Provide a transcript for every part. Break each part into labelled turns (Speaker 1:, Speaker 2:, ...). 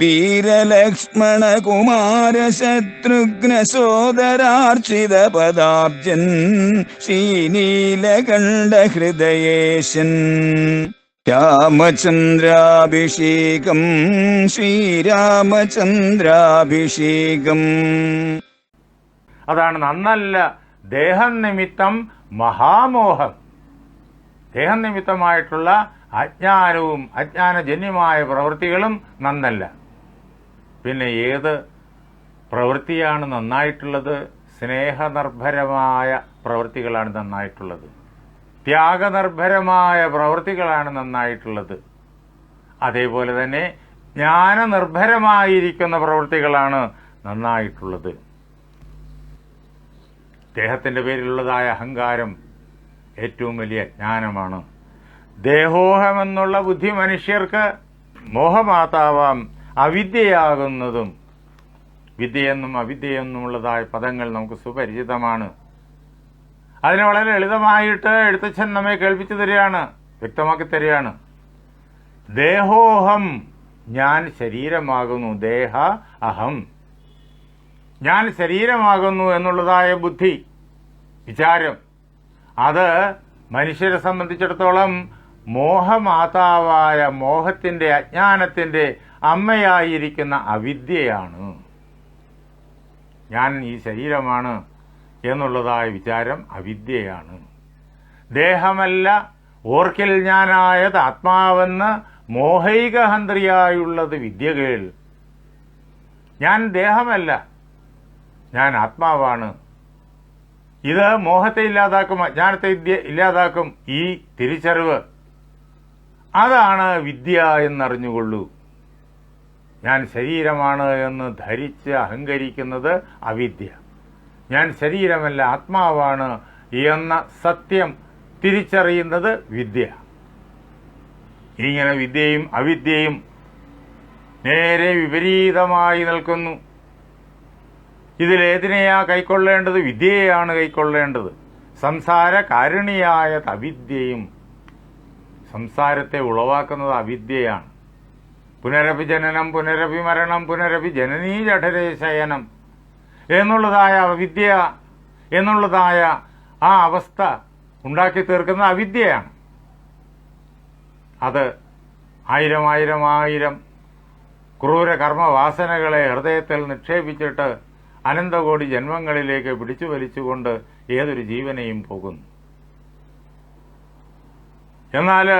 Speaker 1: വീരലക്ഷ്മണ കുമാര ശത്രുഘ്ന സോദരാർച്ചിത പദാബ്ജൻ ശ്രീനീലകണ്ഠ ഹൃദയേശൻ രാമചന്ദ്രാഭിഷേകം ശ്രീരാമചന്ദ്രാഭിഷേകം.
Speaker 2: അതാണ് നന്നല്ല ദേഹം നിമിത്തം മഹാമോഹം. ദേഹം നിമിത്തമായിട്ടുള്ള അജ്ഞാനവും അജ്ഞാനജന്യമായ പ്രവൃത്തികളും നന്നല്ല. പിന്നെ ഏത് പ്രവൃത്തിയാണ് നന്നായിട്ടുള്ളത്? സ്നേഹനിർഭരമായ പ്രവൃത്തികളാണ് നന്നായിട്ടുള്ളത്. ത്യാഗനിർഭരമായ പ്രവൃത്തികളാണ് നന്നായിട്ടുള്ളത്. അതേപോലെ തന്നെ ജ്ഞാനനിർഭരമായിരിക്കുന്ന പ്രവൃത്തികളാണ് നന്നായിട്ടുള്ളത്. ദേഹത്തിന്റെ പേരിലുള്ളതായ അഹങ്കാരം ഏറ്റവും വലിയ ജ്ഞാനമാണ്. ദേഹോഹമെന്നുള്ള ബുദ്ധി മനുഷ്യർക്ക് മോഹമാതാവാം. അവിദ്യയാകുന്നതും വിദ്യയെന്നും അവിദ്യയെന്നുമുള്ളതായ പദങ്ങൾ നമുക്ക് സുപരിചിതമാണ്. അതിനെ വളരെ ലളിതമായിട്ട് എഴുത്തച്ഛൻ നമ്മെ കേൾപ്പിച്ചു തരികയാണ് വ്യക്തമാക്കി തരികയാണ്. ദേഹോഹം ഞാൻ ശരീരമാകുന്നു ദേഹ അഹം. ഞാൻ ശരീരമാകുന്നു എന്നുള്ളതായ ബുദ്ധി വിചാരം. അത് മനുഷ്യരെ സംബന്ധിച്ചിടത്തോളം മോഹമാതാവായ മോഹത്തിന്റെ അജ്ഞാനത്തിന്റെ അമ്മയായിരിക്കുന്ന അവിദ്യയാണ്. ഞാൻ ഈ ശരീരമാണ് എന്നുള്ളതായ വിചാരം അവിദ്യയാണ്. ദേഹമല്ല ഓർക്കിൽ ഞാനായത് ആത്മാവെന്ന് മോഹൈകഹന്ത്രിയായുള്ളത് വിദ്യകൾ. ഞാൻ ദേഹമല്ല ഞാൻ ആത്മാവാണ്. ഇത് മോഹത്തെ ഇല്ലാതാക്കും അജ്ഞാനത്തെ ഇല്ലാതാക്കും ഈ തിരിച്ചറിവ് അതാണ് വിദ്യ എന്നറിഞ്ഞുകൊള്ളൂ. ഞാൻ ശരീരമാണ് എന്ന് ധരിച്ച് അഹങ്കരിക്കുന്നത് അവിദ്യ. ഞാൻ ശരീരമല്ല ആത്മാവാണ് എന്ന സത്യം തിരിച്ചറിയുന്നത് വിദ്യ. ഇങ്ങനെ വിദ്യയും അവിദ്യയും നേരെ വിപരീതമായി നിൽക്കുന്നു. ഇതിലേതിനെയാ കൈക്കൊള്ളേണ്ടത്? വിദ്യയാണ് കൈക്കൊള്ളേണ്ടത്. സംസാര കാരുണിയായ അവിദ്യയും സംസാരത്തെ ഉളവാക്കുന്നത് അവിദ്യയാണ്. പുനരപി ജനനം പുനരപി മരണം പുനരപി ജനനീ ജഠരേ ശയനം. എന്നുള്ളതായ അവിദ്യ എന്നുള്ളതായ ആ അവസ്ഥ ഉണ്ടാക്കി തീർക്കുന്ന അവിദ്യയാണ്. അത് ആയിരം ആയിരം ആയിരം ക്രൂര കർമ്മവാസനകളെ ഹൃദയത്തിൽ നിക്ഷേപിച്ചിട്ട് അനന്തകോടി ജന്മങ്ങളിലേക്ക് പിടിച്ചു വലിച്ചുകൊണ്ട് ഏതൊരു ജീവനെയും പോകുന്നു. എന്നാൽ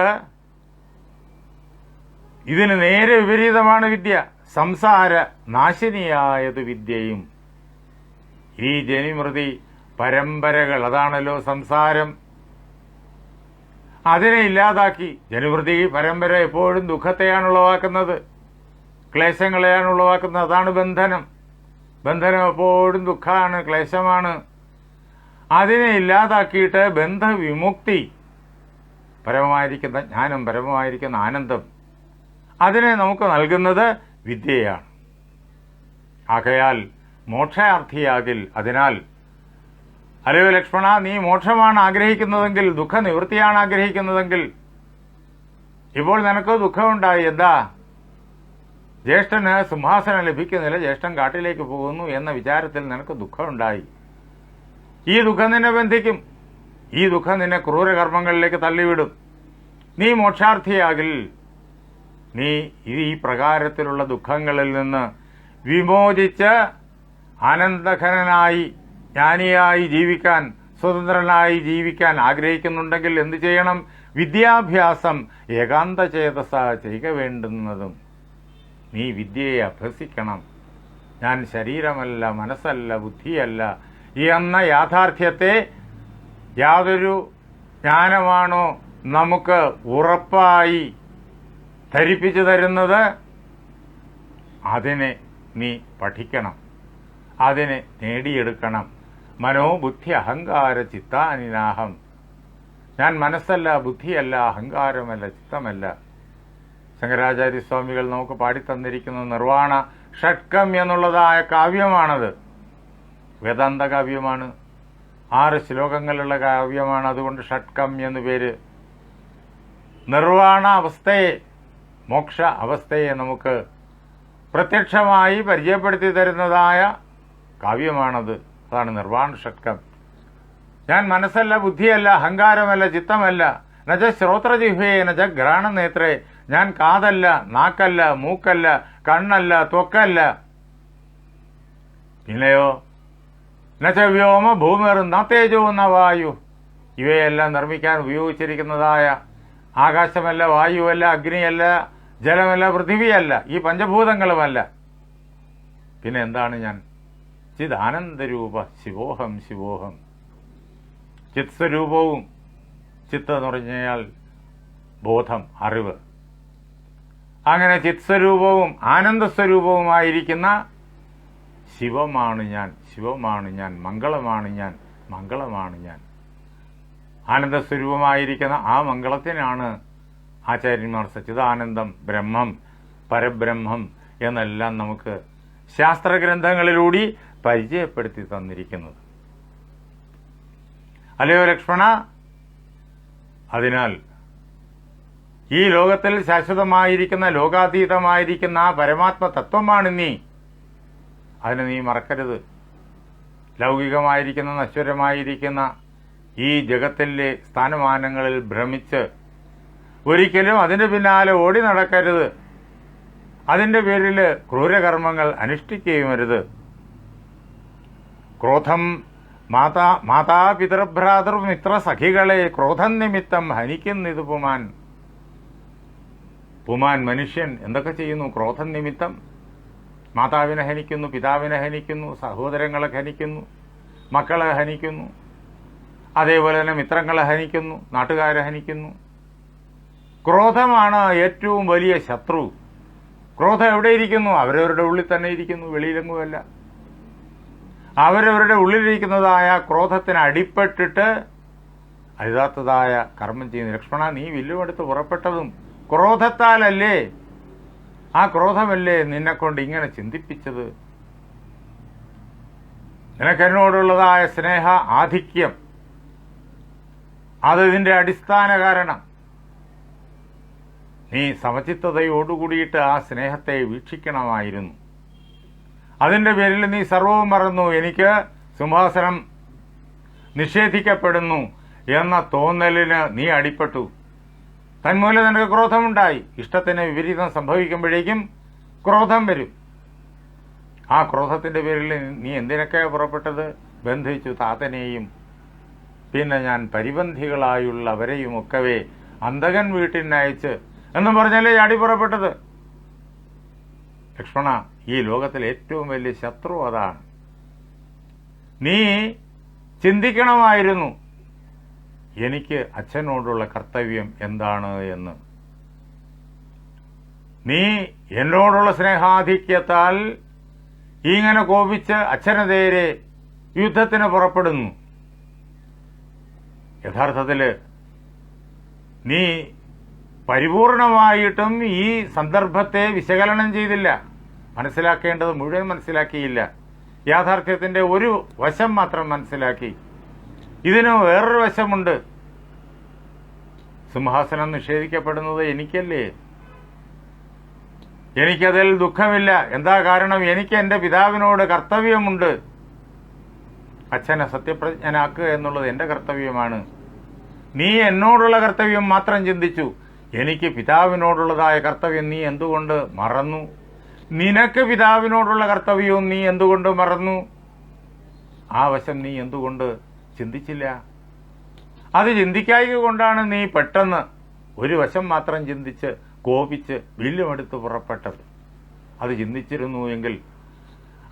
Speaker 2: ഇതിന് നേരെ വിപരീതമാണ് വിദ്യ. സംസാര നാശിനിയായത് വിദ്യയും. ഈ ജനിമൃതി പരമ്പരകൾ അതാണല്ലോ സംസാരം. അതിനെ ഇല്ലാതാക്കി ജനുവൃത്തി പരമ്പര എപ്പോഴും ദുഃഖത്തെയാണ് ഉളവാക്കുന്നത്. ക്ലേശങ്ങളെയാണ് ഉളവാക്കുന്നത്. അതാണ് ബന്ധനം. ബന്ധനം എപ്പോഴും ദുഃഖമാണ് ക്ലേശമാണ്. അതിനെ ഇല്ലാതാക്കിയിട്ട് ബന്ധവിമുക്തി. പരമമായിരിക്കുന്ന ജ്ഞാനം പരമമായിരിക്കുന്ന ആനന്ദം അതിനെ നമുക്ക് നൽകുന്നത് വിദ്യയാണ്. ആകയാൽ മോക്ഷാർത്ഥിയാകിൽ അതിനാൽ അല്ലയോ ലക്ഷ്മണ നീ മോക്ഷമാണ് ആഗ്രഹിക്കുന്നതെങ്കിൽ ദുഃഖ നിവൃത്തിയാണ് ആഗ്രഹിക്കുന്നതെങ്കിൽ ഇപ്പോൾ നിനക്ക് ദുഃഖമുണ്ടായി എന്താ? ജ്യേഷ്ഠന് സിംഹാസനം ലഭിക്കുന്നില്ല ജ്യേഷ്ഠൻ കാട്ടിലേക്ക് പോകുന്നു എന്ന വിചാരത്തിൽ നിനക്ക് ദുഃഖമുണ്ടായി. ഈ ദുഃഖം നിന്നെ ബന്ധിക്കും. ഈ ദുഃഖം നിന്നെ ക്രൂരകർമ്മങ്ങളിലേക്ക് തള്ളിവിടും. നീ മോക്ഷാർത്ഥിയാകിൽ നീ ഈ പ്രകാരത്തിലുള്ള ദുഃഖങ്ങളിൽ നിന്ന് വിമോചിച്ച് അനന്തഘനനായി ജ്ഞാനിയായി ജീവിക്കാൻ സ്വതന്ത്രനായി ജീവിക്കാൻ ആഗ്രഹിക്കുന്നുണ്ടെങ്കിൽ എന്ത് ചെയ്യണം? വിദ്യാഭ്യാസം ഏകാന്ത ചേതസ ചെയ്യുക വേണ്ടുന്നതും. നീ വിദ്യയെ അഭ്യസിക്കണം. ഞാൻ ശരീരമല്ല മനസ്സല്ല ബുദ്ധിയല്ല എന്ന യാഥാർത്ഥ്യത്തെ യാതൊരു ജ്ഞാനമാണോ നമുക്ക് ഉറപ്പായി ധരിപ്പിച്ചു തരുന്നത്? അതിനെ നീ പഠിക്കണം. അതിനെ നേടിയെടുക്കണം. മനോബുദ്ധി അഹങ്കാര ചിത്താനിനാഹം. ഞാൻ മനസ്സല്ല ബുദ്ധിയല്ല അഹങ്കാരമല്ല ചിത്തമല്ല. ശങ്കരാചാര്യസ്വാമികൾ നമുക്ക് പാടിത്തന്നിരിക്കുന്ന നിർവാണ ഷഡ്കം എന്നുള്ളതായ കാവ്യമാണത്. വേദാന്ത കാവ്യമാണ് ആറ് ശ്ലോകങ്ങളുള്ള കാവ്യമാണ് അതുകൊണ്ട് ഷഡ്കം എന്നു പേര്. നിർവാണ അവസ്ഥയെ മോക്ഷ അവസ്ഥയെ നമുക്ക് പ്രത്യക്ഷമായി പരിചയപ്പെടുത്തി തരുന്നതായ കാവ്യമാണത്. അതാണ് നിർവാണ ഷഡ്കം ഞാൻ മനസ്സല്ല ബുദ്ധിയല്ല അഹങ്കാരമല്ല ചിത്തമല്ല. നജ ശ്രോത്രജിഹ്വേ നജ ഘ്രാണനേത്രേ ഞാൻ കാതല്ല നാക്കല്ല മൂക്കല്ല കണ്ണല്ല ത്വക്കല്ല. പിന്നെയോ നച്ച വ്യോമ ഭൂമിർ ന തേജോ ന വായു. ഇവയെല്ലാം നിർമ്മിക്കാൻ ഉപയോഗിച്ചിരിക്കുന്നതായ ആകാശമല്ല വായുവല്ല അഗ്നിയല്ല ജലമല്ല പൃഥിവിയല്ല ഈ പഞ്ചഭൂതങ്ങളുമല്ല. പിന്നെ എന്താണ് ഞാൻ? ചിദാനന്ദരൂപ ശിവോഹം ശിവോഹം. ചിത് സ്വരൂപവും ചിത്ത് എന്ന് പറഞ്ഞാൽ ബോധം അറിവ്. അങ്ങനെ ചിത്സ്വരൂപവും ആനന്ദസ്വരൂപവുമായിരിക്കുന്ന ശിവമാണ് ഞാൻ ശിവമാണ് ഞാൻ മംഗളമാണ് ഞാൻ മംഗളമാണ് ഞാൻ. ആനന്ദസ്വരൂപമായിരിക്കുന്ന ആ മംഗളത്തിനാണ് ആചാര്യന്മാർ സച്ചിദാനന്ദം ബ്രഹ്മം പരബ്രഹ്മം എന്നെല്ലാം നമുക്ക് ശാസ്ത്രഗ്രന്ഥങ്ങളിലൂടെ പരിചയപ്പെടുത്തി തന്നിരിക്കുന്നത്. അല്ലയോ ലക്ഷ്മണ? അതിനാൽ ഈ ലോകത്തിൽ ശാശ്വതമായിരിക്കുന്ന ലോകാതീതമായിരിക്കുന്ന ആ പരമാത്മ തത്വമാണ് നീ അതിനെ നീ മറക്കരുത്. ലൗകികമായിരിക്കുന്ന നശ്വരമായിരിക്കുന്ന ഈ ജഗത്തിലെ സ്ഥാനമാനങ്ങളിൽ ഭ്രമിച്ച് ഒരിക്കലും അതിന്റെ പിന്നാലെ ഓടി നടക്കരുത്. അതിന്റെ പേരിൽ ക്രൂരകർമ്മങ്ങൾ അനുഷ്ഠിക്കുകയുമരുത് ക്രോധം മാതാ മാതാപിതൃഭ്രാതൃ മിത്ര സഖികളെ ക്രോധം നിമിത്തം ഹനിക്കുന്നിത് പുമാൻ. പുമാൻ മനുഷ്യൻ എന്തൊക്കെ ചെയ്യുന്നു? ക്രോധം നിമിത്തം മാതാവിനെ ഹനിക്കുന്നു പിതാവിനെ ഹനിക്കുന്നു സഹോദരങ്ങളെ ഹനിക്കുന്നു മക്കളെ ഹനിക്കുന്നു അതേപോലെ തന്നെ മിത്രങ്ങളെ ഹനിക്കുന്നു നാട്ടുകാരെ ഹനിക്കുന്നു. ക്രോധമാണ് ഏറ്റവും വലിയ ശത്രു. ക്രോധം എവിടെയിരിക്കുന്നു അവരവരുടെ ഉള്ളിൽ തന്നെ ഇരിക്കുന്നു വെളിയിലെങ്ങുമല്ല. അവരവരുടെ ഉള്ളിലിരിക്കുന്നതായ ക്രോധത്തിന് അടിപ്പെട്ടിട്ട് അരുതാത്തതായ കർമ്മം ചെയ്യുന്നു. ലക്ഷ്മണ നീ വില്ലുമെടുത്ത് പുറപ്പെട്ടതും ക്രോധത്താലല്ലേ? ആ ക്രോധമല്ലേ നിന്നെ കൊണ്ട് ഇങ്ങനെ ചിന്തിപ്പിച്ചത്? നിനക്കെന്നോടുള്ളതായ സ്നേഹ ആധിക്യം. അത് ഇതിന്റെ അടിസ്ഥാന കാരണം. നീ സമചിത്തതയോടുകൂടിയിട്ട് ആ സ്നേഹത്തെ വീക്ഷിക്കണമായിരുന്നു. അതിന്റെ പേരിൽ നീ സർവവും മറന്നു. എനിക്ക് സിംഹാസനം നിഷേധിക്കപ്പെടുന്നു എന്ന തോന്നലിന് നീ അടിപ്പെട്ടു. തന്മൂലം നിനക്ക് ക്രോധമുണ്ടായി. ഇഷ്ടത്തിന് വിപരീതം സംഭവിക്കുമ്പോഴേക്കും ക്രോധം വരും. ആ ക്രോധത്തിന്റെ പേരിൽ നീ എന്തിനൊക്കെ പുറപ്പെട്ടത്? ബന്ധിച്ചു താത്തനെയും പിന്നെ ഞാൻ പരിബന്ധികളായുള്ളവരെയും ഒക്കവേ അന്തകൻ വീട്ടിനയച്ച് എന്നും പറഞ്ഞല്ലേ ചാടി പുറപ്പെട്ടത്? ലക്ഷ്മണ ഈ ലോകത്തിലെ ഏറ്റവും വലിയ ശത്രു അതാണ്. നീ ചിന്തിക്കണമായിരുന്നു. എനിക്ക് അച്ഛനോടുള്ള കർത്തവ്യം എന്താണ് എന്ന്. നീ എന്നോടുള്ള സ്നേഹാധിക്യത്താൽ ഇങ്ങനെ കോപിച്ച് അച്ഛനെതിരെ യുദ്ധത്തിന് പുറപ്പെടുന്നു. യഥാർത്ഥത്തിൽ നീ പരിപൂർണമായിട്ടും ഈ സന്ദർഭത്തെ വിശകലനം ചെയ്തില്ല. മനസ്സിലാക്കേണ്ടത് മുഴുവൻ മനസ്സിലാക്കിയില്ല. യാഥാർത്ഥ്യത്തിന്റെ ഒരു വശം മാത്രം മനസ്സിലാക്കി. ഇതിന് വേറൊരു വശമുണ്ട്. സിംഹാസനം നിഷേധിക്കപ്പെടുന്നത് എനിക്കല്ലേ? എനിക്കതിൽ ദുഃഖമില്ല. എന്താ കാരണം? എനിക്ക് എന്റെ പിതാവിനോട് കർത്തവ്യമുണ്ട്. അച്ഛനെ സത്യപ്രജ്ഞനാക്കുക എന്നുള്ളത് എന്റെ കർത്തവ്യമാണ്. നീ എന്നോടുള്ള കർത്തവ്യം മാത്രം ചിന്തിച്ചു. എനിക്ക് പിതാവിനോടുള്ളതായ കർത്തവ്യം നീ എന്തുകൊണ്ട് മറന്നു? നിനക്ക് പിതാവിനോടുള്ള കർത്തവ്യവും നീ എന്തുകൊണ്ട് മറന്നു? ആ വശം നീ എന്തുകൊണ്ട് ചിന്തിച്ചില്ല. അത് ചിന്തിക്കായ്ക കൊണ്ടാണ് നീ പെട്ടെന്ന് ഒരു വശം മാത്രം ചിന്തിച്ച് കോപിച്ച് വില്ലുമെടുത്ത് പുറപ്പെട്ടത്. അത് ചിന്തിച്ചിരുന്നു എങ്കിൽ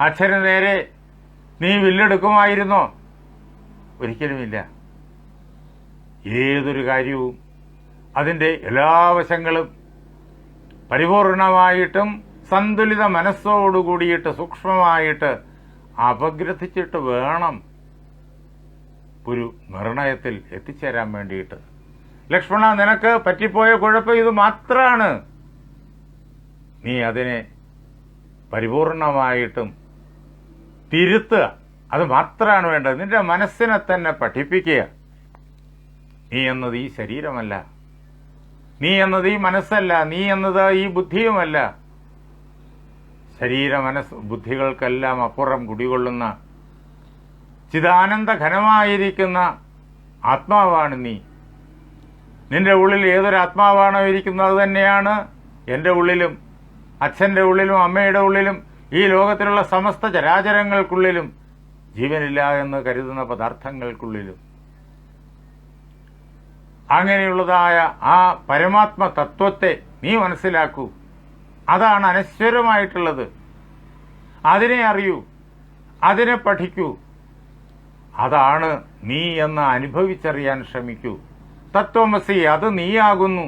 Speaker 2: അച്ഛന് നേരെ നീ വില്ലെടുക്കുമായിരുന്നോ? ഒരിക്കലുമില്ല. ഏതൊരു കാര്യവും അതിന്റെ എല്ലാ വശങ്ങളും പരിപൂർണമായിട്ടും സന്തുലിത മനസ്സോടുകൂടിയിട്ട് സൂക്ഷ്മമായിട്ട് അപഗ്രഥിച്ചിട്ട് വേണം ഒരു നിർണയത്തിൽ എത്തിച്ചേരാൻ വേണ്ടിയിട്ട്. ലക്ഷ്മണ നിനക്ക് പറ്റിപ്പോയ കുഴപ്പം ഇത് മാത്രമാണ് നീ അതിനെ പരിപൂർണമായിട്ടും തിരുത്തുക. അത് മാത്രമാണ് വേണ്ടത്. നിന്റെ മനസ്സിനെ തന്നെ പഠിപ്പിക്കുക. നീ എന്നത് ഈ ശരീരമല്ല. നീ എന്നത് ഈ മനസ്സല്ല. നീ എന്നത് ഈ ബുദ്ധിയുമല്ല. ശരീര മനസ്സ് ബുദ്ധികൾക്കെല്ലാം അപ്പുറം കുടികൊള്ളുന്ന ചിദാനന്ദ ഘനമായിരിക്കുന്ന ആത്മാവാണ് നീ. നിന്റെ ഉള്ളിൽ ഏതൊരു ആത്മാവാണോ ഇരിക്കുന്നത് തന്നെയാണ് എന്റെ ഉള്ളിലും അച്ഛന്റെ ഉള്ളിലും അമ്മയുടെ ഉള്ളിലും ഈ ലോകത്തിലുള്ള സമസ്ത ചരാചരങ്ങൾക്കുള്ളിലും ജീവനില്ല എന്ന് കരുതുന്ന പദാർത്ഥങ്ങൾക്കുള്ളിലും. അങ്ങനെയുള്ളതായ ആ പരമാത്മ തത്വത്തെ നീ മനസ്സിലാക്കൂ. അതാണ് അനശ്വരമായിട്ടുള്ളത്. അതിനെ അറിയൂ അതിനെ പഠിക്കൂ അതാണ് നീ എന്ന് അനുഭവിച്ചറിയാൻ ശ്രമിക്കൂ. തത്വമസി അത് നീയാകുന്നു.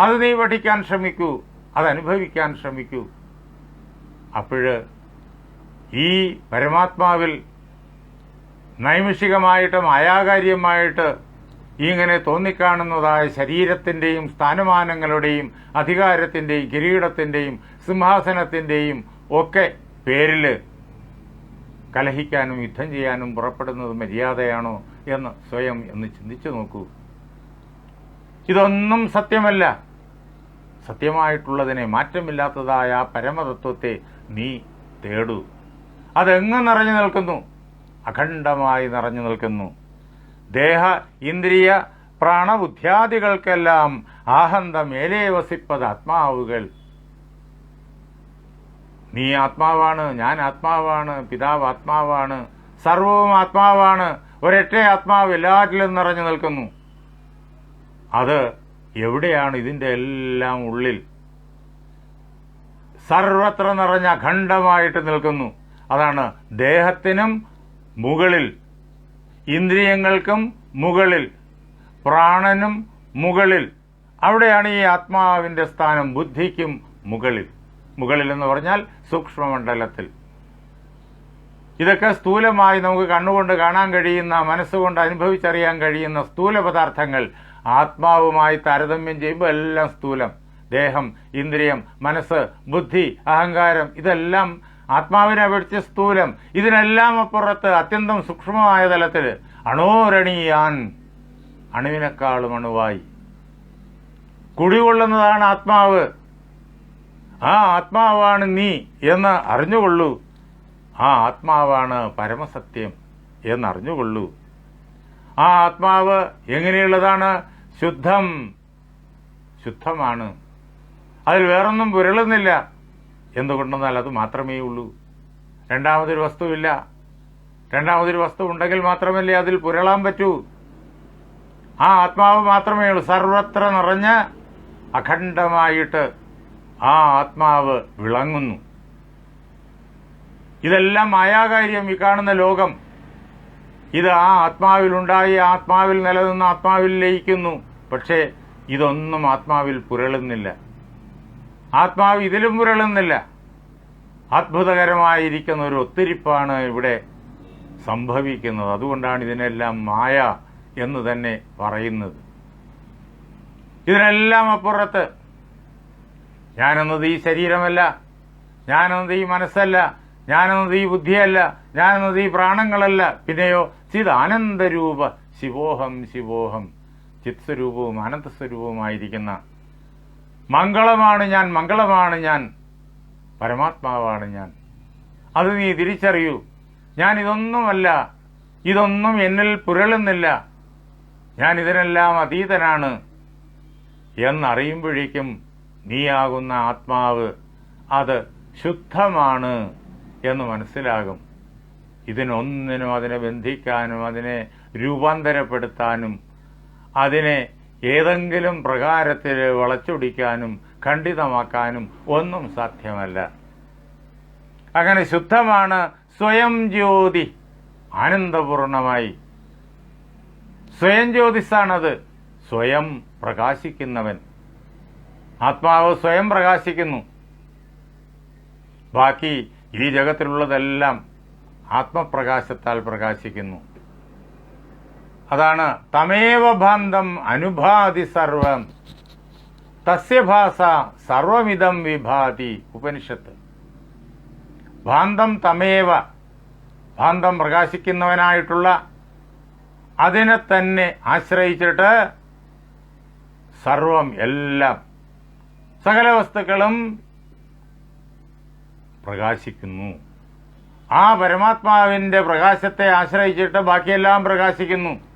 Speaker 2: അത് നീ പഠിക്കാൻ ശ്രമിക്കൂ അതനുഭവിക്കാൻ ശ്രമിക്കൂ. അപ്പോഴ് ഈ പരമാത്മാവിൽ നൈമിഷികമായിട്ട് മായാകാര്യമായിട്ട് ഇങ്ങനെ തോന്നിക്കാണുന്നതായ ശരീരത്തിന്റെയും സ്ഥാനമാനങ്ങളുടെയും അധികാരത്തിന്റെയും കിരീടത്തിന്റെയും സിംഹാസനത്തിന്റെയും ഒക്കെ പേരിൽ കലഹിക്കാനും യുദ്ധം ചെയ്യാനും പുറപ്പെടുന്നത് മര്യാദയാണോ എന്ന് സ്വയം ഒന്ന് ചിന്തിച്ചു നോക്കൂ. ഇതൊന്നും സത്യമല്ല. സത്യമായിട്ടുള്ളതിനെ മാറ്റമില്ലാത്തതായ ആ പരമതത്വത്തെ നീ തേടൂ. അതെങ്ങ് നിറഞ്ഞു നിൽക്കുന്നു? അഖണ്ഡമായി നിറഞ്ഞു നിൽക്കുന്നു. ദേഹ ഇന്ദ്രിയ പ്രാണബുദ്ധ്യാദികൾക്കെല്ലാം ആഹന്ത മേലേ വസിപ്പത് ആത്മാവുകൾ നീ ആത്മാവാണ് ഞാൻ ആത്മാവാണ് പിതാവ് ആത്മാവാണ് സർവവും ആത്മാവാണ് ഒരൊറ്റ ആത്മാവ് എല്ലാറ്റിലും നിറഞ്ഞു നിൽക്കുന്നു. അത് എവിടെയാണ് ഇതിന്റെ എല്ലാം ഉള്ളിൽ? സർവത്ര നിറഞ്ഞ അഖണ്ഡമായിട്ട് നിൽക്കുന്നു. അതാണ് ദേഹത്തിനും മുകളിൽ ഇന്ദ്രിയങ്ങൾക്കും മുകളിൽ പ്രാണനും മുകളിൽ. അവിടെയാണ് ഈ ആത്മാവിന്റെ സ്ഥാനം ബുദ്ധിക്കും മുകളിൽ. മുകളിൽ എന്ന് പറഞ്ഞാൽ സൂക്ഷ്മമണ്ഡലത്തിൽ. ഇതൊക്കെ സ്ഥൂലമായി നമുക്ക് കണ്ണുകൊണ്ട് കാണാൻ കഴിയുന്ന മനസ്സുകൊണ്ട് അനുഭവിച്ചറിയാൻ കഴിയുന്ന സ്ഥൂല പദാർത്ഥങ്ങൾ. ആത്മാവുമായി താരതമ്യം ചെയ്യുമ്പോൾ എല്ലാം സ്ഥൂലം. ദേഹം ഇന്ദ്രിയം മനസ്സ് ബുദ്ധി അഹങ്കാരം ഇതെല്ലാം ആത്മാവിനെ അപേക്ഷിച്ച് സ്ഥൂലം. ഇതിനെല്ലാം അപ്പുറത്ത് അത്യന്തം സൂക്ഷ്മമായ തലത്തിൽ അണോരണീയാൻ അണുവിനേക്കാളും അണുവായി. കുടികൊള്ളുന്നതാണ് ആത്മാവ്. ആ ആത്മാവാണ് നീ എന്ന് അറിഞ്ഞുകൊള്ളൂ. ആ ആത്മാവാണ് പരമസത്യം എന്നറിഞ്ഞുകൊള്ളൂ. ആ ആത്മാവ് എങ്ങനെയുള്ളതാണ്? ശുദ്ധം. ശുദ്ധമാണ്. അതിൽ വേറൊന്നും പുരളുന്നില്ല. എന്തുകൊണ്ടെന്നാൽ അത് മാത്രമേ ഉള്ളൂ. രണ്ടാമതൊരു വസ്തുവില്ല. രണ്ടാമതൊരു വസ്തു ഉണ്ടെങ്കിൽ മാത്രമല്ലേ അതിൽ പുരളാൻ പറ്റൂ. ആ ആത്മാവ് മാത്രമേ ഉള്ളൂ. സർവത്ര നിറഞ്ഞ് അഖണ്ഡമായിട്ട് ആ ആത്മാവ് വിളങ്ങുന്നു. ഇതെല്ലാം മായാകാര്യം ഈ കാണുന്ന ലോകം. ഇത് ആ ആത്മാവിലുണ്ടായി ആത്മാവിൽ നിലനിന്ന് ആത്മാവിൽ ലയിക്കുന്നു. പക്ഷേ ഇതൊന്നും ആത്മാവിൽ പുരളുന്നില്ല. ആത്മാവ് ഇതിലും പുരളുന്നില്ല. അത്ഭുതകരമായിരിക്കുന്ന ഒരു ഒത്തിരിപ്പാണ് ഇവിടെ സംഭവിക്കുന്നത്. അതുകൊണ്ടാണ് ഇതിനെല്ലാം മായ എന്ന് തന്നെ പറയുന്നത്. ഇതിനെല്ലാം അപ്പുറത്ത് ഞാനെന്നത് ഈ ശരീരമല്ല. ഞാനെന്നത് ഈ മനസ്സല്ല. ഞാനെന്നത് ഈ ബുദ്ധിയല്ല. ഞാനെന്നത് ഈ പ്രാണങ്ങളല്ല. പിന്നെയോ ചിത് ആനന്ദരൂപ ശിവോഹം ശിവോഹം. ചിത് സ്വരൂപവും ആനന്ദസ്വരൂപവുമായിരിക്കുന്ന മംഗളമാണ് ഞാൻ മംഗളമാണ് ഞാൻ പരമാത്മാവാണ് ഞാൻ. അത് നീ തിരിച്ചറിയൂ. ഞാൻ ഇതൊന്നുമല്ല ഇതൊന്നും എന്നിൽ പുരളുന്നില്ല. ഞാൻ ഇതിനെല്ലാം അതീതനാണ് എന്നറിയുമ്പോഴേക്കും നീയാകുന്ന ആത്മാവ് അത് ശുദ്ധമാണ് എന്ന് മനസ്സിലാകും. ഇതിനൊന്നിനും അതിനെ ബന്ധിക്കാനും അതിനെ രൂപാന്തരപ്പെടുത്താനും അതിനെ ഏതെങ്കിലും പ്രകാരത്തിൽ വളച്ചൊടിക്കാനും ഖണ്ഡിതമാക്കാനും ഒന്നും സാധ്യമല്ല. അങ്ങനെ ശുദ്ധമാണ് സ്വയം ജ്യോതി ആനന്ദപൂർണമായി. സ്വയം ജ്യോതിസാണത് സ്വയം പ്രകാശിക്കുന്നവൻ. ആത്മാവ് സ്വയം പ്രകാശിക്കുന്നു. ബാക്കി ഈ ജഗത്തിലുള്ളതെല്ലാം ആത്മപ്രകാശത്താൽ പ്രകാശിക്കുന്നു. അതാണ് തമേവ ബന്ധം അനുഭാതി സർവം. തസ്യഭാസ സർവമിതം വിഭാതി ഉപനിഷത്ത്. ഭാന്തം തമേവ ഭാന്തം പ്രകാശിക്കുന്നവനായിട്ടുള്ള അതിനെ തന്നെ ആശ്രയിച്ചിട്ട് സർവം എല്ലാം സകല വസ്തുക്കളും പ്രകാശിക്കുന്നു. ആ പരമാത്മാവിന്റെ പ്രകാശത്തെ ആശ്രയിച്ചിട്ട് ബാക്കിയെല്ലാം പ്രകാശിക്കുന്നു.